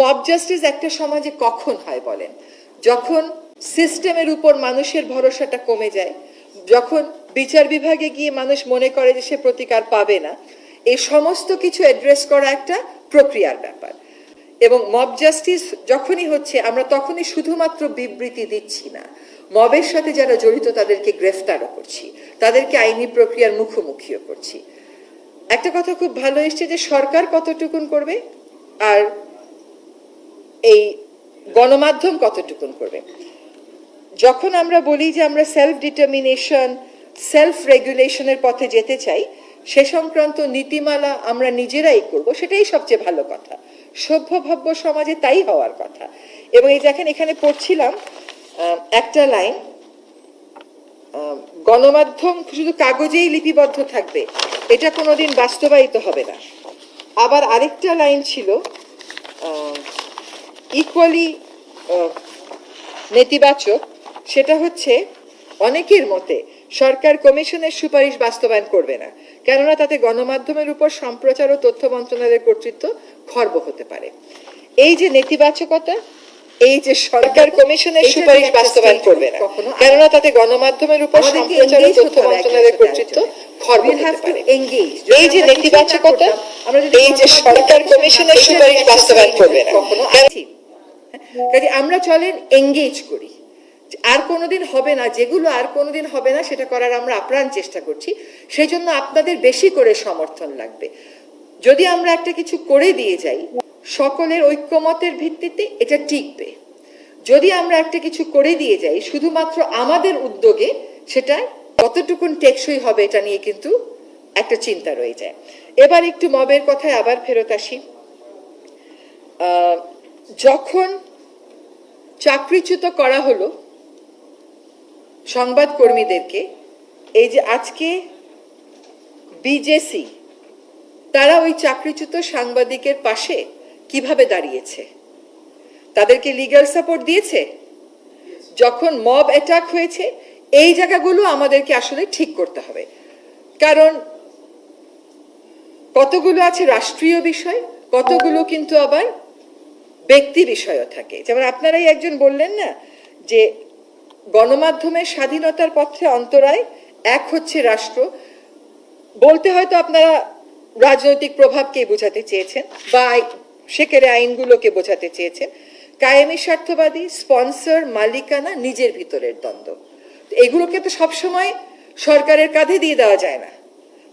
Mob justice একটা সমাজে কখন হয় বলেন? যখন সিস্টেমের উপর মানুষের ভরসাটা কমে যায়, যখন বিচার বিভাগে গিয়ে মানুষ মনে করে যে সে প্রতিকার পাবে না এই সমস্ত কিছু অ্যাড্রেস করা একটা প্রক্রিয়ার ব্যাপার। এবং মব জাস্টিস যখনই হচ্ছে, আমরা তখনই শুধুমাত্র বিবৃতি দিচ্ছি না। মবের সাথে যারা জড়িত, তাদেরকে গ্রেফতারও করছি। তাদেরকে আইনি প্রক্রিয়ার মুখোমুখিও করছি। একটা কথা খুব ভালো এসছে যে সরকার কতটুকুন করবে? আর এই গণমাধ্যম কতটুকুন করবে? যখন আমরা বলি যে আমরা সেলফ ডিটারমিনেশন সেলফ রেগুলেশনের পথে যেতে চাই, সে সংক্রান্ত নীতিমালা আমরা নিজেরাই করব, সেটাই সবচেয়ে ভালো কথা। সভ্যভব্য সমাজে তাই হওয়ার কথা। এবং এই দেখেন, এখানে পড়ছিলাম একটা লাইন গণমাধ্যম শুধু কাগজেই লিপিবদ্ধ থাকবে, এটা কোনোদিন বাস্তবায়িত হবে না। আবার আরেকটা লাইন ছিল ইকুয়ালি নেতিবাচক সেটা হচ্ছে অনেকের মতে সরকার কমিশনের সুপারিশ বাস্তবায়ন করবে না কেননা তাতে গণমাধ্যমের উপর সম্প্রচার ও তথ্য মন্ত্রণালয়ের কর্তৃত্ব খর্ব হতে পারে। এই যে নেতিবাচকতা এই যে সরকার কমিশনের সুপারিশ বাস্তবায়ন করবে না কেননা তাতে গণমাধ্যমের উপর সম্প্রচার ও তথ্য মন্ত্রণালয়ের কর্তৃত্ব খর্ব হতে পারে। এই যে নেতিবাচকতা এই যে সরকার কমিশনের সুপারিশ বাস্তবায়ন করবে না। কাজে আমরা চলেন এঙ্গেজ করি। আর কোনোদিন হবে না, যেগুলো আর কোনোদিন হবে না, সেটা করার আমরা আপ্রাণ চেষ্টা করছি। সেই জন্য আপনাদের বেশি করে সমর্থন লাগবে। যদি আমরা একটা কিছু করে দিয়ে যাই, সকলের ঐক্যমতের ভিত্তিতে এটা টিকবে। যদি আমরা একটা কিছু করে দিয়ে যাই, শুধুমাত্র আমাদের উদ্যোগে, সেটা কতটুকুন টেকসই হবে এটা নিয়ে কিন্তু একটা চিন্তা রয়ে যায়। এবার একটু মবের কথায় আবার ফেরত আসি। যখন চাকরিচ্যুত করা হলো সংবাদকর্মীদেরকে। এই যে আজকে বিজেসি, তারা ওই চাকরিচ্যুত সাংবাদিকের পাশে কীভাবে দাঁড়িয়েছে? তাদেরকে লিগাল সাপোর্ট দিয়েছে? যখন মব অ্যাটাক হয়েছে, এই জায়গাগুলো আমাদেরকে আসলে ঠিক করতে হবে। কারণ কতগুলো আছে রাষ্ট্রীয় বিষয়, কতগুলো কিন্তু আবার ব্যক্তি বিষয়ও থাকে। যেমন আপনারাই একজন বললেন না যে গণমাধ্যমের স্বাধীনতার পথে অন্তরায় এক হচ্ছে রাষ্ট্র। বলতে হয়তো আপনারা রাজনৈতিক প্রভাবকে বোঝাতে চেয়েছেন বা সেকেরে আইনগুলোকে বোঝাতে চেয়েছেন। কায়েমি স্বার্থবাদী, স্পন্সর, মালিকানা নিজের ভিতরের দ্বন্দ্ব। এগুলোকে তো সবসময় সরকারের কাঁধে দিয়ে দেওয়া যায় না।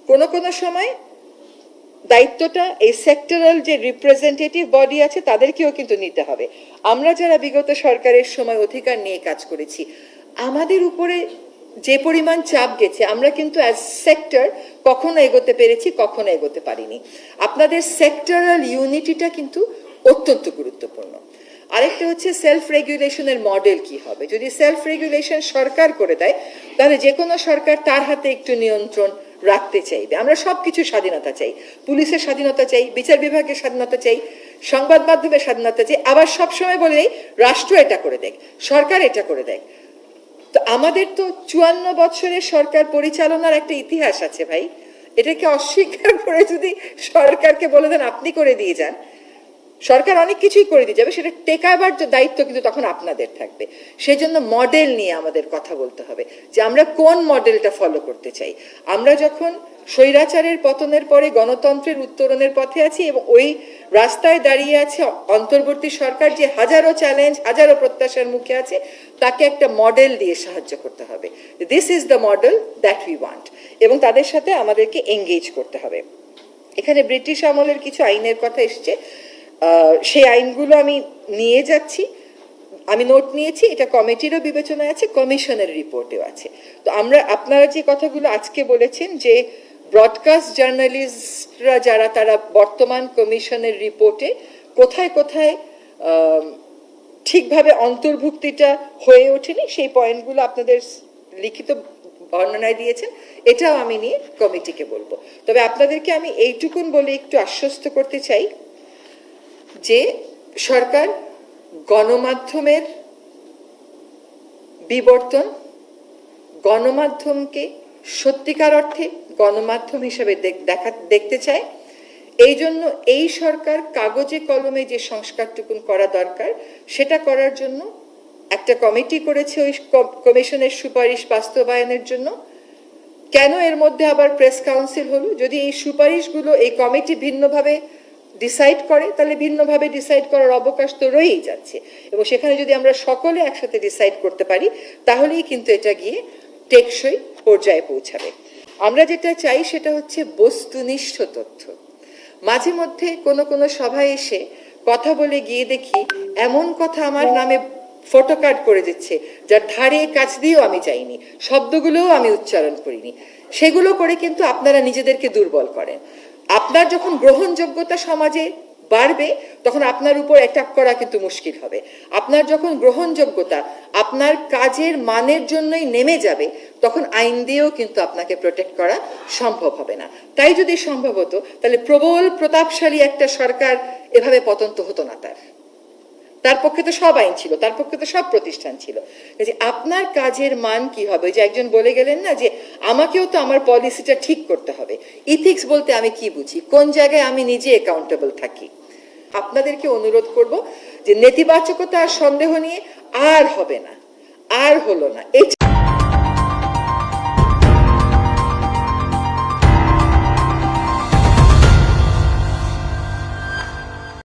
কোনো কোনো সময় দায়িত্বটা এই সেক্টরাল যে রিপ্রেজেন্টেটিভ বডি আছে, তাদেরকেও কিন্তু নিতে হবে। আমরা যারা বিগত সরকারের সময় অধিকার নিয়ে কাজ করেছি, আমাদের উপরে যে পরিমাণ চাপ গেছে, আমরা কিন্তু অ্যাজ সেক্টর কখনো এগোতে পেরেছি, কখনো এগোতে পারিনি। আপনাদের সেক্টরাল ইউনিটিটা কিন্তু অত্যন্ত গুরুত্বপূর্ণ। আরেকটা হচ্ছে সেলফ রেগুলেশনের মডেল কি হবে? যদি সেলফ রেগুলেশন সরকার করে দেয়, তাহলে যে কোনো সরকার তার হাতে একটু নিয়ন্ত্রণ রাখতে চাইবে। আমরা সব কিছু স্বাধীনতা চাই। পুলিশের স্বাধীনতা চাই, বিচার বিভাগের স্বাধীনতা চাই, সংবাদ মাধ্যমের স্বাধীনতা চাই। আবার সবসময় বলে দেয় রাষ্ট্র এটা করে দেয় সরকার এটা করে দেয় তো আমাদের তো চুয়ান্ন বছরের সরকার পরিচালনার একটা ইতিহাস আছে ভাই। এটাকে অস্বীকার করে যদি সরকারকে বলে দেন, আপনি করে দিয়ে যান। সরকার অনেক কিছুই করে দিয়ে যাবে, সেটা টেকাবার দায়িত্ব কিন্তু তখন আপনাদের থাকবে। সেই জন্য মডেল নিয়ে আমাদের কথা বলতে হবে, যে আমরা কোন মডেলটা ফলো করতে চাই। আমরা যখন স্বৈরাচারের পতনের পরে গণতন্ত্রের উত্তরণের পথে আছি এবং ওই রাস্তায় দাঁড়িয়ে আছে অন্তর্বর্তী সরকার যে হাজারো চ্যালেঞ্জ হাজারো প্রত্যাশার মুখে আছে, তাকে একটা মডেল দিয়ে সাহায্য করতে হবে। This is the model that we want এবং তাদের সাথে আমাদেরকে এঙ্গেজ করতে হবে। এখানে ব্রিটিশ আমলের কিছু আইনের কথা এসছে। সেই আইনগুলো আমি নিয়ে যাচ্ছি। আমি নোট নিয়েছি, এটা কমিটিরও বিবেচনায় আছে, কমিশনের রিপোর্টেও আছে। তো আমরা, আপনারা যে কথাগুলো আজকে বলেছেন যে ব্রডকাস্ট জার্নালিস্টরা যারা, তারা বর্তমান কমিশনের রিপোর্টে কোথায় কোথায় ঠিকভাবে অন্তর্ভুক্তিটা হয়ে ওঠেনি, সেই পয়েন্টগুলো আপনাদের লিখিত বর্ণনায় দিয়েছেন, এটাও আমি নিয়ে কমিটিকে বলব। তবে আপনাদেরকে আমি এইটুকুন বলে একটু আশ্বস্ত করতে চাই যে সরকার গণমাধ্যমের বিবর্তন, গণমাধ্যমকে সত্যিকার অর্থে গণমাধ্যম হিসেবে দেখা দেখতে চায়, এই জন্য এই সরকার কাগজে কলমে যে সংস্কারটুকুন করা দরকার, সেটা করার জন্য একটা কমিটি করেছে ওই কমিশনের সুপারিশ বাস্তবায়নের জন্য। কেন এর মধ্যে আবার প্রেস কাউন্সিল হলো? যদি এই সুপারিশগুলো এই কমিটি ভিন্নভাবে ডিসাইড করে, তাহলে ভিন্নভাবে ডিসাইড করার অবকাশ তো রয়েই যাচ্ছে। এবং সেখানে যদি আমরা সকলে একসাথে ডিসাইড করতে পারি, তাহলেই কিন্তু এটা গিয়ে টেকসই পর্যায়ে পৌঁছাবে। আমরা যেটা চাই সেটা হচ্ছে বস্তুনিষ্ঠ তথ্য। মাঝে মধ্যে কোনো কোনো সভায় এসে কথা বলে গিয়ে দেখি, এমন কথা আমার নামে ফটোকার্ড করে দিচ্ছে, যার ধারে কাছ দিয়েও আমি যাইনি, শব্দগুলোও আমি উচ্চারণ করিনি। সেগুলো করে কিন্তু আপনারা নিজেদেরকে দুর্বল করেন। আপনার যখন গ্রহণযোগ্যতা সমাজে বাড়বে, তখন আপনার উপর অ্যাটাক করা কিন্তু মুশকিল হবে। আপনার যখন গ্রহণযোগ্যতা, আপনার কাজের মানের জন্যই নেমে যাবে, তখন আইন দিয়েও কিন্তু আপনাকে প্রোটেক্ট করা সম্ভব হবে না। তাই যদি সম্ভব হতো, তাহলে প্রবল, প্রতাপশালী একটা সরকার এভাবে পতন তো হতো না তার। তার পক্ষে তো সব আইন ছিল, তার পক্ষে তো সব প্রতিষ্ঠান ছিল। আপনার কাজের মান কি হবে? যে একজন বলে গেলেন না যে আমাকেও তো আমার পলিসিটা ঠিক করতে হবে। ইথিক্স বলতে আমি কি বুঝি? কোন জায়গায় আমি নিজে অ্যাকাউন্টেবল থাকি? আপনাদেরকে অনুরোধ করব যে নেতিবাচকতা আর সন্দেহ নিয়ে আর হবে না। আর হলো না। এটা